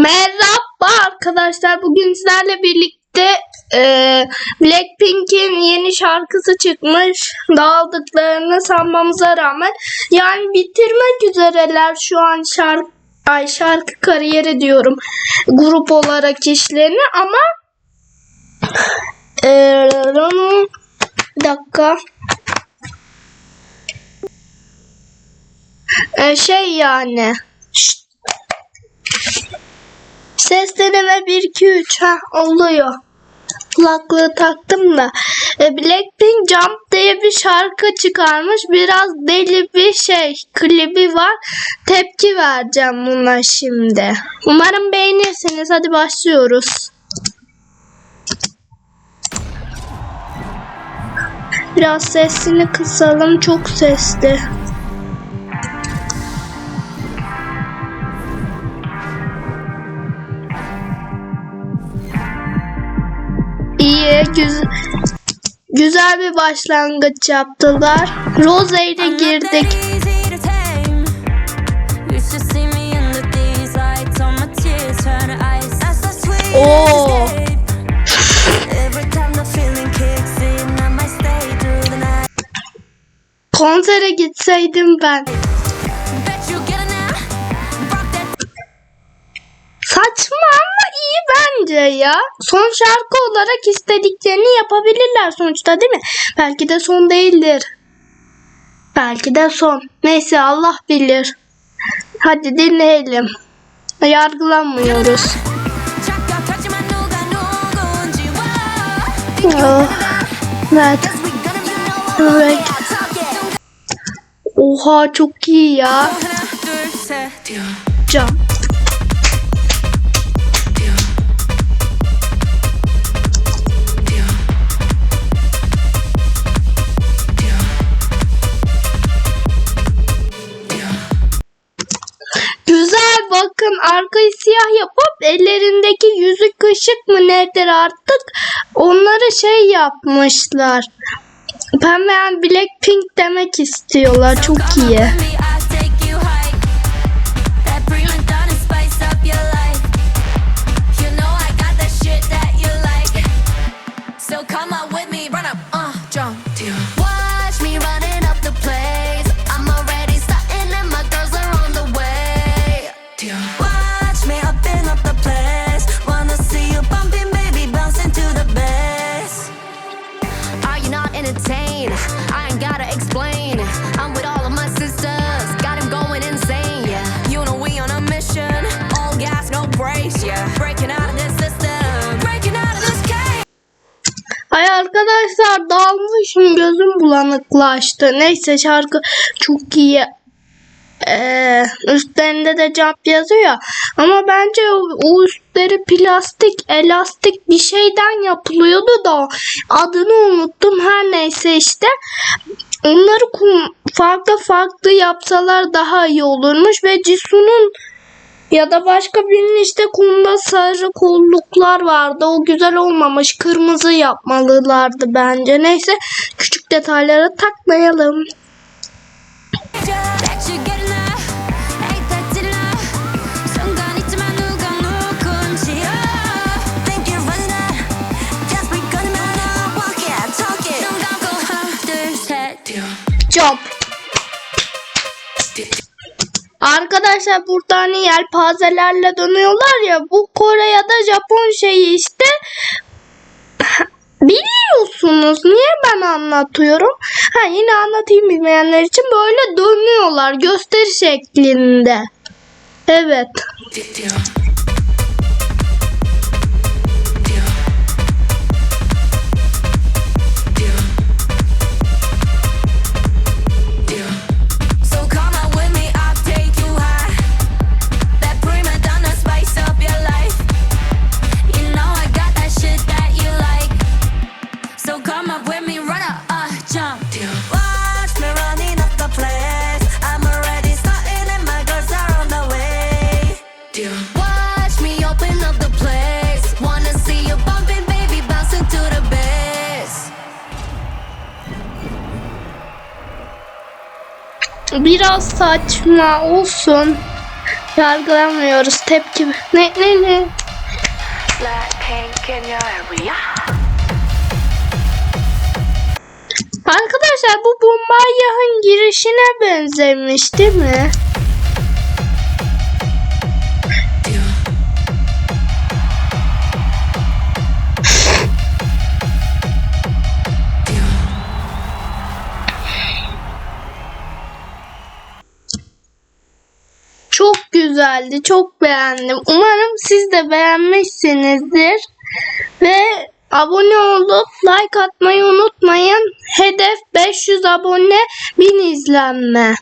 Merhaba arkadaşlar. Bugün sizlerle birlikte e, Blackpink'in yeni şarkısı çıkmış. Dağıldıklarını sanmamıza rağmen yani bitirmek üzereler şu an şarkı ay şarkı kariyeri diyorum grup olarak işlerini ama e, bir dakika E, şey yani Ses deneme 1 2 3 ha oluyor. Kulaklığı taktım da. E, Blackpink Jump diye bir şarkı çıkarmış. Biraz deli bir şey. Klibi var. Tepki vereceğim buna şimdi. Umarım beğenirsiniz. Hadi başlıyoruz. Biraz sesini kısalım. Çok sesli. İyi, güzel. Güzel bir başlangıç yaptılar. Rose ile girdik. Oo. Konsere gitseydim ben. Saçma iyi bence ya. Son şarkı olarak istediklerini yapabilirler sonuçta değil mi? Belki de son değildir. Belki de son. Neyse Allah bilir. Hadi dinleyelim. Yargılanmıyoruz. Oh, evet. Evet. Oha çok iyi ya. Can. Bakın arkayı siyah yapıp ellerindeki yüzük ışık mı nedir artık onları şey yapmışlar. Pembe yani Blackpink demek istiyorlar çok iyi. Entertained? I ain't gotta explain. I'm with all of my sisters, got 'em going insane. Yeah, you know we on a mission. All gas, no brakes. Yeah, breaking out of this system, breaking out of this cage. Ay arkadaşlar dalmışım gözüm bulanıklaştı. Neyse şarkı çok iyi. Ee, üstlerinde de jump yazıyor ya. Ama bence o, üstleri plastik, elastik bir şeyden yapılıyordu da adını unuttum. Her neyse işte. Onları farklı farklı yapsalar daha iyi olurmuş ve Jisoo'nun ya da başka birinin işte kumda sarı kolluklar vardı. O güzel olmamış. Kırmızı yapmalılardı bence. Neyse küçük detaylara takmayalım. Job. Arkadaşlar burada hani yelpazelerle dönüyorlar ya bu Kore ya da Japon şeyi işte. Biliyorsunuz niye ben anlatıyorum? Ha yine anlatayım bilmeyenler için. Böyle dönüyorlar gösteri şeklinde. Evet biraz saçma olsun Yargılamıyoruz tepki. Ne ne ne? Arkadaşlar bu Bombayah'ın girişine benzemiş değil mi? Güzeldi. Çok beğendim. Umarım siz de beğenmişsinizdir. Ve abone olup like atmayı unutmayın. Hedef 500 abone 1000 izlenme.